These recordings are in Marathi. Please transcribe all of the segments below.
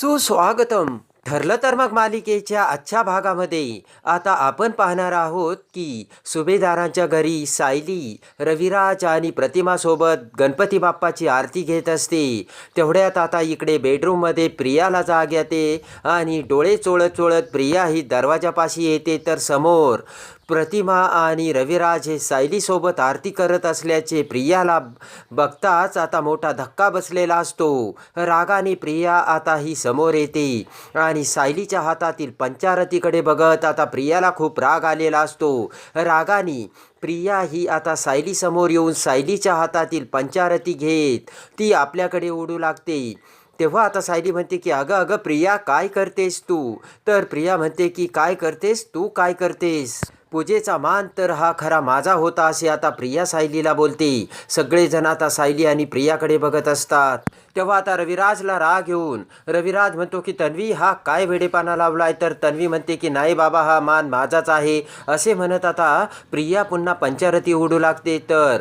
सुस्वागतम. ठरलं तर मग मालिकेच्या आजच्या भागामध्ये. आता आपण पाहणार आहोत की सुभेदारांच्या घरी सायली रविराज आणि प्रतिमासोबत गणपती बाप्पाची आरती घेत असते. तेवढ्यात आता इकडे बेडरूममध्ये प्रियाला जाग येते आणि डोळे चोळत चोळत प्रिया ही दरवाजापाशी येते तर समोर. प्रतिमा आणि रविराज हे सायलीसोबत आरती करत असल्याचे प्रियाला बघताच आता मोठा धक्का बसलेला असतो. रागाने प्रिया आता ही समोर येते आणि सायलीच्या हातातील पंचारतीकडे बघत आता प्रियाला खूप राग आलेला असतो. रागाने प्रिया ही आता सायलीसमोर येऊन सायलीच्या हातातील पंचारती घेत ती आपल्याकडे ओढू लागते. तेव्हा आता सायली म्हणते की अगं अगं प्रिया काय करतेस तू? तर प्रिया म्हणते की काय करतेस? तू काय करतेस? पूजेचा मान तर हा खरा माझा होता असे आता प्रिया सायलीला बोलते. सगळेजण आता सायली आणि प्रियाकडे बघत असतात. तेव्हा आता रविराजला राग येऊन रविराज म्हणतो की तन्वी हा काय वेडेपाना लावलाय? तर तन्वी म्हणते की नाही बाबा हा मान माझाच आहे. असे म्हणत आता प्रिया पुन्हा पंचारती उडू लागते. तर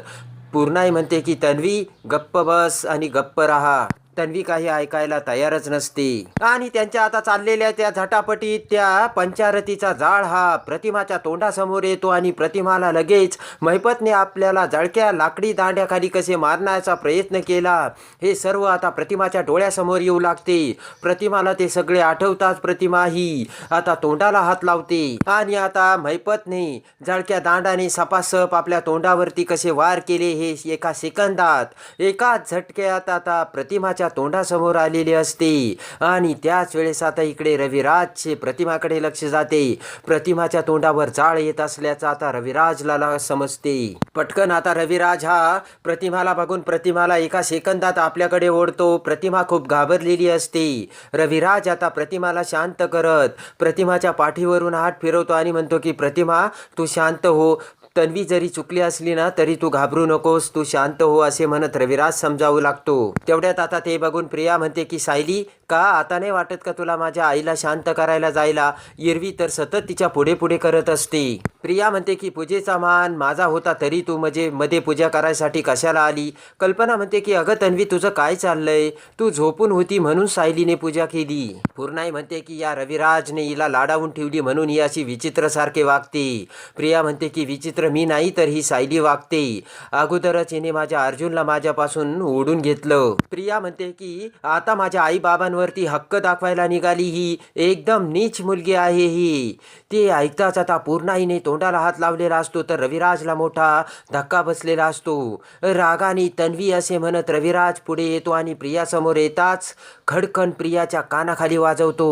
पूर्णाई म्हणते की तन्वी गप्प बस आणि गप्प राहा. तन्वी काही ऐकायला तयारच नसते. आणि त्यांच्या आता चाललेल्या त्या झटापटीत त्या पंचारतीचा जाळ हा प्रतिमाच्या तोंडासमोर येतो आणि प्रतिमाला लगेच महिपतने आपल्याला जळक्या लाकडी दांड्याखाली कसे मारण्याचा प्रयत्न केला हे सर्व आता प्रतिमाच्या डोळ्यासमोर येऊ लागते. प्रतिमाला ते सगळे आठवताच प्रतिमा ही आता तोंडाला हात लावते. आणि आता महिपतने जळक्या दांडाने सपासप आपल्या तोंडावरती कसे वार केले हे एका सेकंदात एकाच झटक्यात आता प्रतिमाच्या तोंडासमोर आलेली असते. आणि त्याच वेळेस आता इकडे रविराजचे प्रतिमाकडे लक्ष जाते. प्रतिमाच्या तोंडावर जाळ येत असल्याचं आता रविराजला समजते. पटकन आता रविराज हा प्रतिमाला बघून प्रतिमाला एका सेकंदात आपल्याकडे ओढतो. प्रतिमा खूप घाबरलेली असते. रविराज आता प्रतिमाला शांत करत प्रतिमाच्या पाठीवरून हात फिरवतो आणि म्हणतो की प्रतिमा तू शांत हो. तन्वी जरी चुकली असली ना तरी तू घाबरू नकोस तू शांत हो असे म्हणत रविराज समजावू लागतो. तेवढ्यात आता ते बघून प्रिया म्हणते की सायली का आता नाही वाटत का तुला माझ्या आईला शांत करायला जायला? एरवी तर सतत तिच्या पुढे पुढे करत असते. प्रिया म्हणते की पूजेचा मान माझा होता तरी तू म्हणजे मध्ये पूजा करायसाठी कशाला आली? कल्पना म्हणते की अगं तन्वी तुझं काय चाललंय? तू झोपून होती म्हणून सायलीने पूजा केली. पूर्णाई म्हणते की या रविराजने हिला लाडावून ठेवली म्हणून ही अशी विचित्र सारखे वागते. प्रिया म्हणते की विचित्र मी नाही तर ही सायली वागते. अगोदरच हिने माझ्या अर्जुनला माझ्यापासून ओढून घेतलं. प्रिया म्हणते की आता माझ्या आई मुलांवरती हक्क दाखवायला निघाली ही एकदम नीच मुलगी आहे ही. ते ऐकताच आता पूर्णाईने तोंडाला हात लावलेला असतो तर रविराजला मोठा धक्का बसलेला असतो. रागाने तन्वी असे म्हणत रविराज पुढे येतो आणि प्रियासमोर येताच खडकन प्रियाच्या कानाखाली वाजवतो.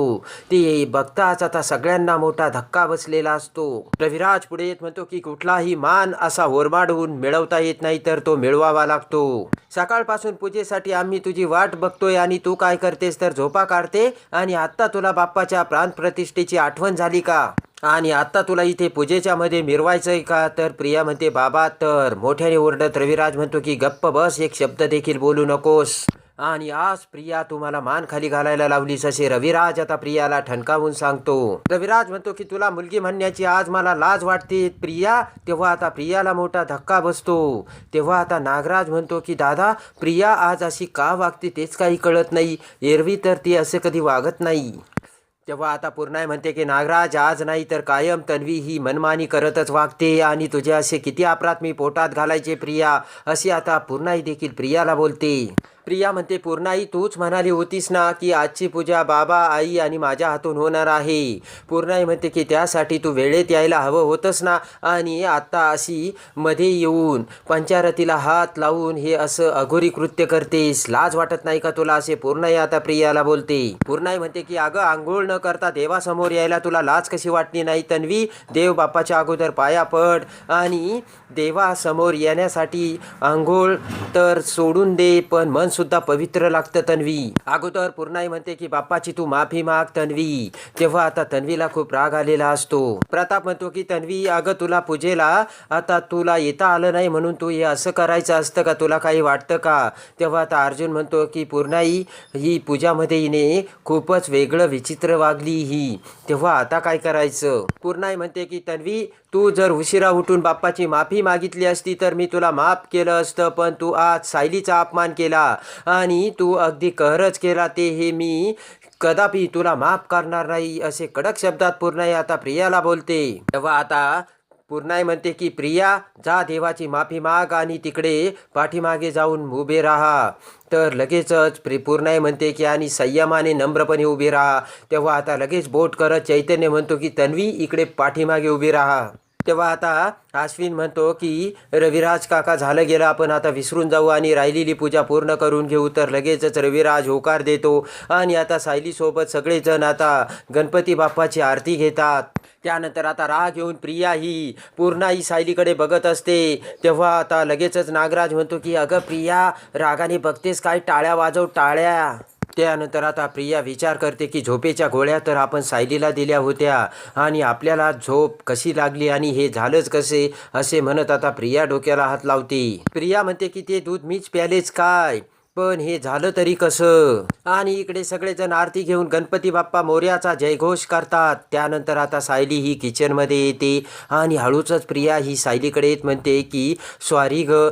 ते बघताच आता सगळ्यांना मोठा धक्का बसलेला असतो. रविराज पुढे येत म्हणतो की कुठलाही मान असा ओरमाडून मिळवता येत नाही तर तो मिळवावा लागतो. सकाळपासून पूजेसाठी आम्ही तुझी वाट बघतोय आणि तू काय करतेस तर झोपा काढते. आणि आत्ता तुला बाप्पाच्या प्राणप्रतिष्ठेची आठवण झाली का? आणि आत्ता तुला इथे पूजेच्या मध्ये मिरवायचंय का? तर प्रिया म्हणते बाबा तर मोठ्याने ओरडत रविराज म्हणतो की गप्प बस एक शब्द देखील बोलू नकोस. आणि आज प्रिया तुम्हाला मान खाली घालायला लावलीस असे. रविराज आता प्रियाला ठणकावून सांगतो. रविराज म्हणतो की तुला मुलगी म्हणण्याची आज मला लाज वाटते. प्रिया तेव्हा आता प्रियाला मोठा धक्का बसतो. तेव्हा आता नागराज म्हणतो की दादा प्रिया आज अशी का वागते तेच काही कळत नाही. एरवी तर ती असे कधी वागत नाही. तेव्हा आता पूर्णाय म्हणते की नागराज आज नाही तर कायम तन्वी ही मनमानी करतच वागते आणि तुझे असे किती अपराध मी पोटात घालायचे प्रिया. अशी आता पूर्णाई देखील प्रियाला बोलते. प्रिया म्हणते पूर्णाई तूच म्हणाली होतीस ना की आजची पूजा बाबा आई आणि माझ्या हातून होणार आहे. पूर्णाई म्हणते की त्यासाठी तू वेळेत यायला हवं होतंस ना आणि आता अशी मध्ये येऊन पंचारतीला हात लावून हे असं अघोरी कृत्य करतेस. लाज वाटत नाही का तुला? असे पूर्णाई आता प्रियाला बोलते. पूर्णाई म्हणते की अगं आंघोळ न करता देवासमोर यायला तुला लाज कशी वाटली नाही तन्वी? देव बाप्पाच्या अगोदर पाया पड आणि देवासमोर येण्यासाठी आंघोळ तर सोडून दे पण मन सुद्धा पवित्र लागतं तन्वी. अगोदर पूर्णाई म्हणते की बाप्पाची तू माफी माग तन्वी. तेव्हा आता तन्वीला खूप राग आलेला असतो. प्रताप म्हणतो की तन्वी अगं तुला पूजेला आता तुला येता आलं नाही म्हणून तू हे असं करायचं असतं का? तुला काही वाटतं का? तेव्हा आता अर्जुन म्हणतो की पूर्णाई ही पूजामध्ये हिने खूपच वेगळं विचित्र वागली ही. तेव्हा आता काय करायचं? पूर्णाई म्हणते की तन्वी तू जर उशिरा उठून बाप्पाची माफी मागितली असती तर मी तुला माफ केलं असतं पण तू आज सायलीचा अपमान केला आणि तू अगदी कहरच केला ते हे मी कदापि तुला माफ करणार नाही असे कडक शब्दात पूर्णाई आता प्रियाला बोलते. तेव्हा आता पूर्णाई म्हणते की प्रिया जा देवाची माफी माग आणि तिकडे पाठीमागे जाऊन उभे राहा. तर लगेचच प्रि पूर्णाई म्हणते की आणि संयमाने नम्रपणे उभे राहा. तेव्हा आता लगेच बोट करत चैतन्य म्हणतो की तन्वी इकडे पाठीमागे उभी राहा. तेव्हा आता अश्विन म्हणतो की रविराज काका झालं गेलं आपण आता विसरून जाऊ आणि राहिलेली पूजा पूर्ण करून घेऊ. तर लगेचच रविराज होकार देतो आणि आता सायलीसोबत सगळेजण आता गणपती बाप्पाची आरती घेतात. त्यानंतर आता राग घेऊन प्रिया ही पूर्णा ही सायलीकडे बघत असते. तेव्हा आता लगेचच नागराज म्हणतो की अगं प्रिया रागाने बघतेस काय? टाळ्या वाजव टाळ्या. त्यानंतर आता प्रिया विचार करते की झोपेच्या गोळ्या तर आपण सायलीला दिल्या होत्या आणि आपल्याला झोप कशी लागली आणि हे झालंच कसे असे म्हणत आता प्रिया डोक्याला हात लावते. प्रिया म्हणते की ते दूध मीच प्यालेच काय? पण हे झालं तरी कसं? आणि इकडे सगळेजण आरती घेऊन गणपती बाप्पा मोर्याचा जयघोष करतात. त्यानंतर आता सायली ही किचनमध्ये येते आणि हळूचच प्रिया ही सायलीकडे येत म्हणते की सॉरी ग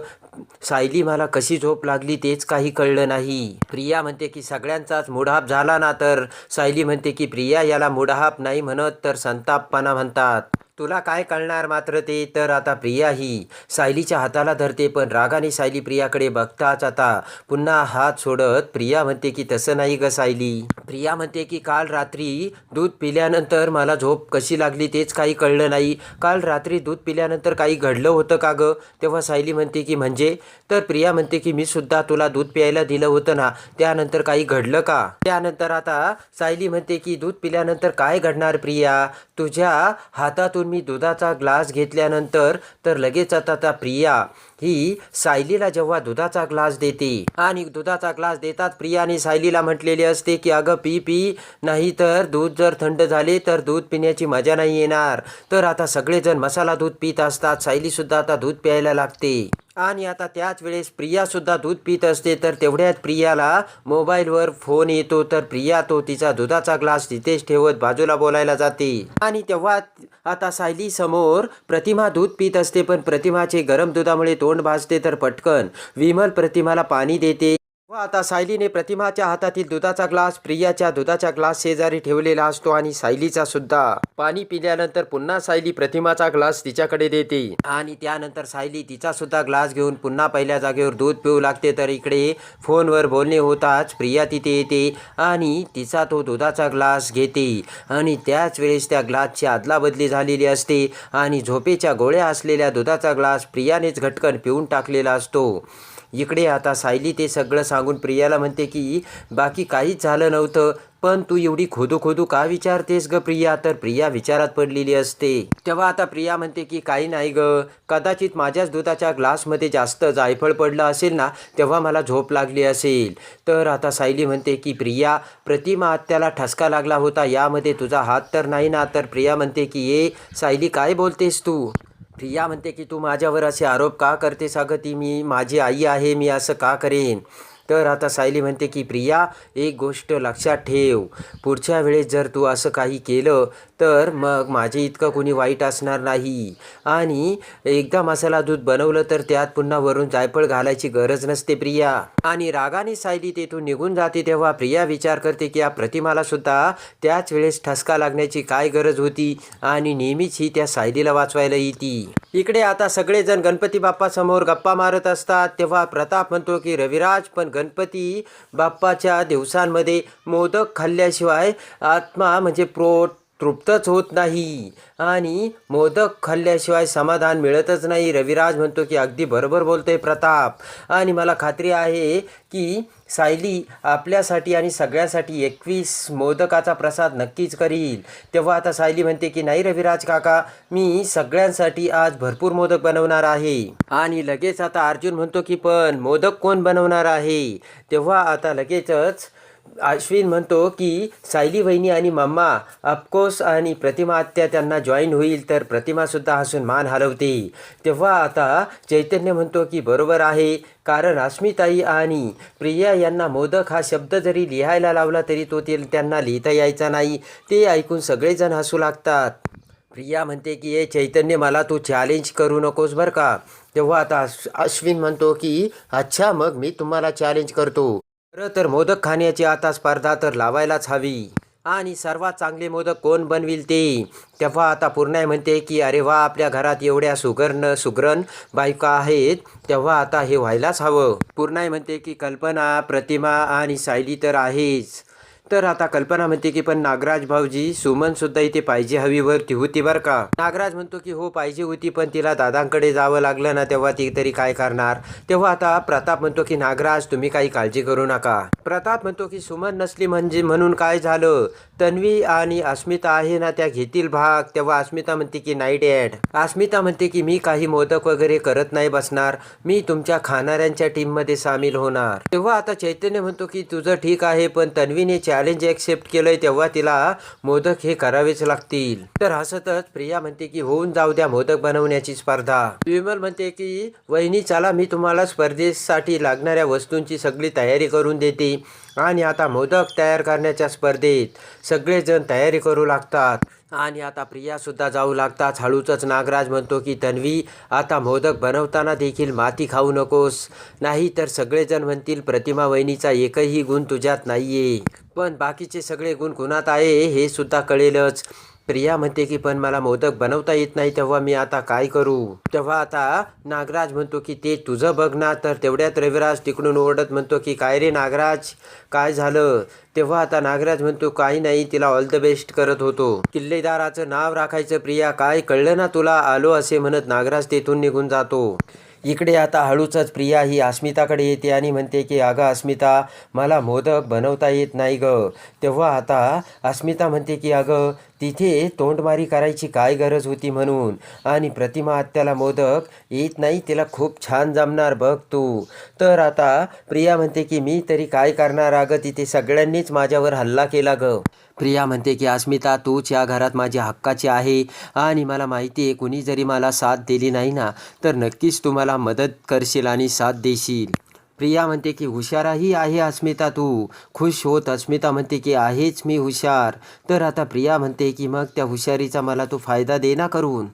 सायली मला कशी झोप लागली तेच काही कळलं नाही. प्रिया म्हणते की सगळ्यांचाच मुडाप झाला ना तर? सायली म्हणते की प्रिया याला मुडाप नाही म्हणत तर संतापपणा म्हणतात. तुला काय कळणार मात्र ते? तर आता प्रिया ही सायलीच्या हाताला धरते पण रागाने सायली प्रियाकडे बघताच आता. पुन्हा हात सोडत प्रिया म्हणते की तसं नाही ग सायली. प्रिया म्हणते की काल रात्री दूध पिल्यानंतर मला झोप कशी लागली तेच काही कळलं नाही. काल रात्री दूध पिल्यानंतर काही घडलं होतं का ग? तेव्हा सायली म्हणते की म्हणजे? तर प्रिया म्हणते की मी सुद्धा तुला दूध प्यायला दिलं होतं ना. त्यानंतर काही घडलं का? त्यानंतर आता सायली म्हणते की दूध पिल्यानंतर काय घडणार प्रिया? तुझ्या हातातून मी दुधाचा ग्लास घेतल्यानंतर तर लगेच आता त्या प्रिया ही सायलीला जेव्हा दुधाचा ग्लास देते. आणि दुधाचा ग्लास देतात प्रियाने सायलीला म्हटलेले असते की अगं पी पी नाही तर दूध जर थंड झाले तर दूध पिण्याची मजा नाही येणार. तर आता सगळेजण मसाला दूध पित असतात सायलीसुद्धा आता दूध प्यायला लागते. आणि आता त्याच वेळेस प्रियासुद्धा दूध पित असते तर तेवढ्यात प्रियाला मोबाईलवर फोन येतो तर प्रिया तो तिचा दुधाचा ग्लास तिथेच ठेवत बाजूला बोलायला जाते. आणि तेव्हा आता सायली समोर प्रतिमा दूध पित असते पण प्रतिमाचे गरम दुधामुळे तोंड भाजते तर पटकन. विमल प्रतिमाला पाणी देते. व आता सायलीने प्रतिमाच्या हातातील दुधाचा ग्लास प्रियाच्या दुधाच्या ग्लास शेजारी ठेवलेला असतो आणि सायलीचा सुद्धा. पाणी पिल्यानंतर पुन्हा सायली प्रतिमाचा ग्लास तिच्याकडे देते. आणि त्यानंतर सायली तिचा सुद्धा ग्लास घेऊन पुन्हा पहिल्या जागेवर दूध पिऊ लागते. तर इकडे फोनवर बोलणे होताच प्रिया तिथे येते आणि तिचा तो दुधाचा ग्लास घेते. आणि त्याच वेळेस त्या ग्लासची आदलाबदली झालेली असते आणि झोपेच्या गोळ्या असलेल्या दुधाचा ग्लास प्रियानेच घटकन पिऊन टाकलेला असतो. इकडे आता सायली ते सगळं सांगून प्रियाला म्हणते की बाकी काहीच झालं नव्हतं पण तू एवढी खोदू खोदू का विचारतेस ग प्रिया? तर प्रिया विचारात पडलेली असते. तेव्हा आता प्रिया म्हणते की काही नाही ग कदाचित माझ्याच दुधाच्या ग्लासमध्ये जास्त जायफळ पडलं असेल ना तेव्हा मला झोप लागली असेल. तर आता सायली म्हणते की प्रिया प्रतिमा आत्याला ठसका लागला होता यामध्ये तुझा हात तर नाही ना? तर प्रिया म्हणते की ये सायली काय बोलतेस तू? प्रिया म्हणते की तू माझ्यावर असे आरोप का करतेस? अगं ती मी माझी आई आहे मी असं का करेन? तर आता सायली म्हणते की प्रिया एक गोष्ट लक्षात ठेव. पुढच्या वेळेस जर तू असं काही केलं तर मग माझे इतकं कोणी वाईट असणार नाही. आणि एकदा मसाला दूध बनवलं तर त्यात पुन्हा वरून जायफळ घालायची गरज नसते प्रिया. आणि रागाने सायली तेथून निघून जाते तेव्हा प्रिया विचार करते की या प्रतिमाला सुद्धा त्याच वेळेस ठसका लागण्याची काय गरज होती? आणि नेहमीच ही त्या सायलीला वाचवायला येते. इकडे आता सगळेजण गणपती बाप्पासमोर गप्पा मारत असतात. तेव्हा प्रताप म्हणतो की रविराज पण गणपती बाप्पाच्या दिवसांमध्ये मोदक खाल्ल्याशिवाय आत्मा म्हणजे प्रोट तृप्तच होत नाही. आणि मोदक खाल्ल्याशिवाय समाधान मिळतच नाही. रविराज म्हणतो की अगदी बरोबर बोलतोय प्रताप. आणि मला खात्री आहे की सायली आपल्यासाठी आणि सगळ्यासाठी एकवीस मोदकाचा प्रसाद नक्कीच करील. तेव्हा आता सायली म्हणते की नाही रविराज काका मी सगळ्यांसाठी आज भरपूर मोदक बनवणार आहे. आणि लगेच आता अर्जुन म्हणतो की पण मोदक कोण बनवणार आहे? तेव्हा आता लगेचच अश्विन म्हणतो की सायली वहिनी आणि मम्मा अफकोर्स आणि प्रतिमा आत्या त्यांना जॉईन होईल तर प्रतिमासुद्धा हसून मान हलवते. तेव्हा आता चैतन्य म्हणतो की बरोबर आहे कारण अस्मिताई आणि प्रिया यांना मोदक हा शब्द जरी लिहायला लावला तरी तो ते त्यांना लिहिता यायचा नाही. ते ऐकून सगळेजण हसू लागतात. प्रिया म्हणते की हे चैतन्य मला तू चॅलेंज करू नकोस बरं का? तेव्हा आता अश्विन म्हणतो की अच्छा मग मी तुम्हाला चॅलेंज करतो. खरं तर मोदक खाण्याची आता स्पर्धा तर लावायलाच हवी. आणि सर्वात चांगले मोदक कोण बनविल ते? तेव्हा आता पूर्णाई म्हणते की अरे वा आपल्या घरात एवढ्या सुगर्ण सुगरण बायका आहेत. तेव्हा आता हे व्हायलाच हवं. पूर्णाई म्हणते की कल्पना प्रतिमा आणि सायली तर आहेच. तर आता कल्पना म्हणते की पण नागराज भाऊजी सुमन सुद्धा इथे पाहिजे हवी वरती होती बरं का? नागराज म्हणतो की हो पाहिजे होती पण तिला दादांकडे जावं लागलं ना तेव्हा ती तरी काय करणार? तेव्हा आता प्रताप म्हणतो की नागराज तुम्ही काही काळजी करू नका. प्रताप म्हणतो की सुमन नसली म्हणजे म्हणून काय झालं? तन्वी आणि अस्मिता आहे ना त्या घेतील भाग. तेव्हा अस्मिता म्हणते की नाही डॅड अस्मिता म्हणते की मी काही मोदक वगैरे करत नाही बसणार. मी तुमच्या खाणाऱ्यांच्या टीममध्ये सामील होणार. तेव्हा आता चैतन्य म्हणतो की तुझं ठीक आहे पण तन्वीने चार चॅलेंज ॲक्सेप्ट केलंय तेव्हा तिला मोदक हे करावेच लागतील. तर हसतच प्रिया म्हणते की होऊन जाऊ द्या मोदक बनवण्याची स्पर्धा. विमल म्हणते की वहिनी चला मी तुम्हाला स्पर्धेसाठी लागणाऱ्या वस्तूंची सगळी तयारी करून देते आणि आता मोदक तयार करण्याच्या स्पर्धेत सगळेजण तयारी करू लागतात. आणि आता प्रियासुद्धा जाऊ लागतात हळूचच नागराज म्हणतो की तन्वी आता मोदक बनवताना देखील माती खाऊ नकोस. नाही तर सगळेजण म्हणतील प्रतिमा वहिनीचा एकही गुण तुझ्यात नाहीये. पण बाकीचे सगळे गुण कुणात आहे हे सुद्धा कळेलच. प्रिया म्हणते की पण मला मोदक बनवता येत नाही तेव्हा मी आता काय करू? तेव्हा आता नागराज म्हणतो की ते तुझं बघ ना. तर तेवढ्यात रविराज तिकडून ओरडत म्हणतो की काय रे नागराज? काय झालं? तेव्हा आता नागराज म्हणतो काही नाही तिला ऑल द बेस्ट करत होतो. किल्लेदाराचं नाव राखायचं प्रिया काय कळलं ना तुला? आलो असे म्हणत नागराज तेथून निघून जातो. इकडे आता हळूचच प्रिया ही अस्मिताकडे येते आणि म्हणते की अगं अस्मिता मला मोदक बनवता येत नाही ग. तेव्हा आता अस्मिता म्हणते की अगं तिथे तोंडमारी करायची काय गरज होती म्हणून. आणि प्रतिमा आत्याला मोदक येत नाही तिला खूप छान जमणार बघ तू. तर आता प्रिया म्हणते की मी तरी काय करणार अगं तिथे सगळ्यांनीच माझ्यावर हल्ला केला ग. प्रिया म्हणते की अस्मिता तूच या घरात माझी हक्काची आहे. आणि मला माहिती आहे कुणी जरी मला साथ दिली नाही ना तर नक्कीच तू मला मदत करशील आणि साथ देशील. प्रिया म्हणते की हुशारही आहे अस्मिता तू. खुश होत अस्मिता म्हणते की आहेच मी हुशार. तर आता प्रिया म्हणते की मग त्या हुशारीचा मला तू फायदा दे ना करून.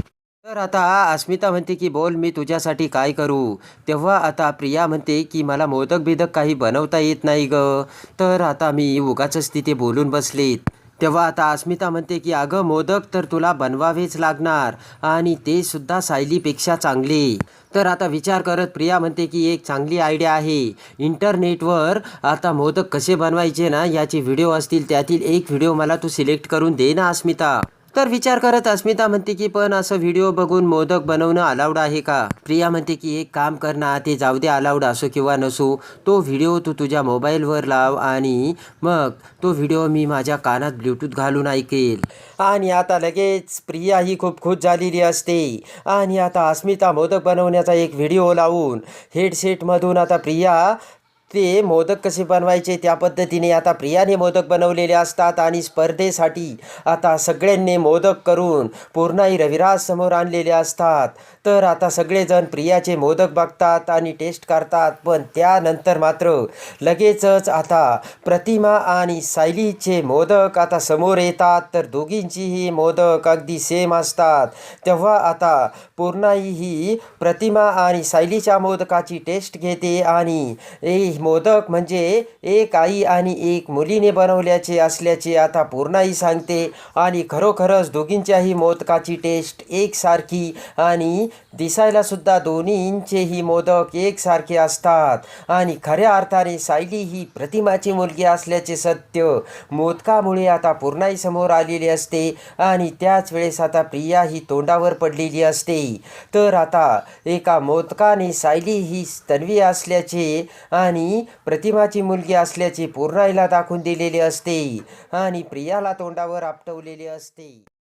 तर आता अस्मिता म्हणते की बोल मी तुझ्यासाठी काय करू? तेव्हा आता प्रिया म्हणते की मला मोदक बिदक काही बनवता येत नाही ग. तर आता मी उगाचच तिथे बोलून बसलीत. तेव्हा आता अस्मिता म्हणते की अगं मोदक तर तुला बनवावेच लागणार आणि ते सुद्धा सायलीपेक्षा चांगले. तर आता विचार करत प्रिया म्हणते की एक चांगली आयडिया आहे. इंटरनेटवर आता मोदक कसे बनवायचे ना याचे व्हिडिओ असतील त्यातील एक व्हिडिओ मला तू सिलेक्ट करून दे ना अस्मिता. तर विचार करत अस्मिता म्हणते की पण असं व्हिडिओ बघून मोदक बनवणं अलाउड आहे का? प्रिया म्हणते की एक काम करणं ते जाऊ दे अलाउड असो किंवा नसो. तो व्हिडिओ तू तुझ्या मोबाईलवर लाव आणि मग तो व्हिडिओ मी माझ्या कानात ब्ल्यूटूथ घालून ऐकेल. आणि आता लगेच प्रिया ही खूप खुश झालेली असते. आणि आता अस्मिता मोदक बनवण्याचा एक व्हिडिओ लावून हेडसेटमधून आता प्रिया ते मोदक कसे बनवायचे त्या पद्धतीने आता प्रियाने मोदक बनवलेले असतात आणि स्पर्धेसाठी आता सगळ्यांनी मोदक करून पूर्णाई रविराज समोर आणलेले असतात. तर आता सगळेजण प्रियाचे मोदक बघतात आणि टेस्ट करतात पण त्यानंतर मात्र लगेचच आता प्रतिमा आणि सायलीचे मोदक आता समोर येतात. तर दोघींचीही मोदक अगदी सेम असतात. तेव्हा आता पूर्णाई ही प्रतिमा आणि सायलीच्या मोदकाची टेस्ट घेते आणि ए मोदक म्हणजे एक आई आणि एक मुलीने बनवल्याचे असल्याचे आता पूर्णाई सांगते. आणि खरोखरच दोघींच्याही मोदकाची टेस्ट एकसारखी आणि दिसायला सुद्धा दोन्हींचेही मोदक एकसारखे असतात. आणि खऱ्या अर्थाने सायली ही प्रतिमाची मुलगी असल्याचे सत्य. मोदकामुळे आता पूर्णाई समोर आलेली असते आणि त्याच वेळेस आता प्रिया ही तोंडावर पडलेली असते. तर आता एका मोदकाने सायली ही तन्वी असल्याचे आणि प्रतिमाची मुलगी असल्याचे पूर्णाईला दाखवून दिलेले असते आणि प्रियाला तोंडावर आपटवलेले असते.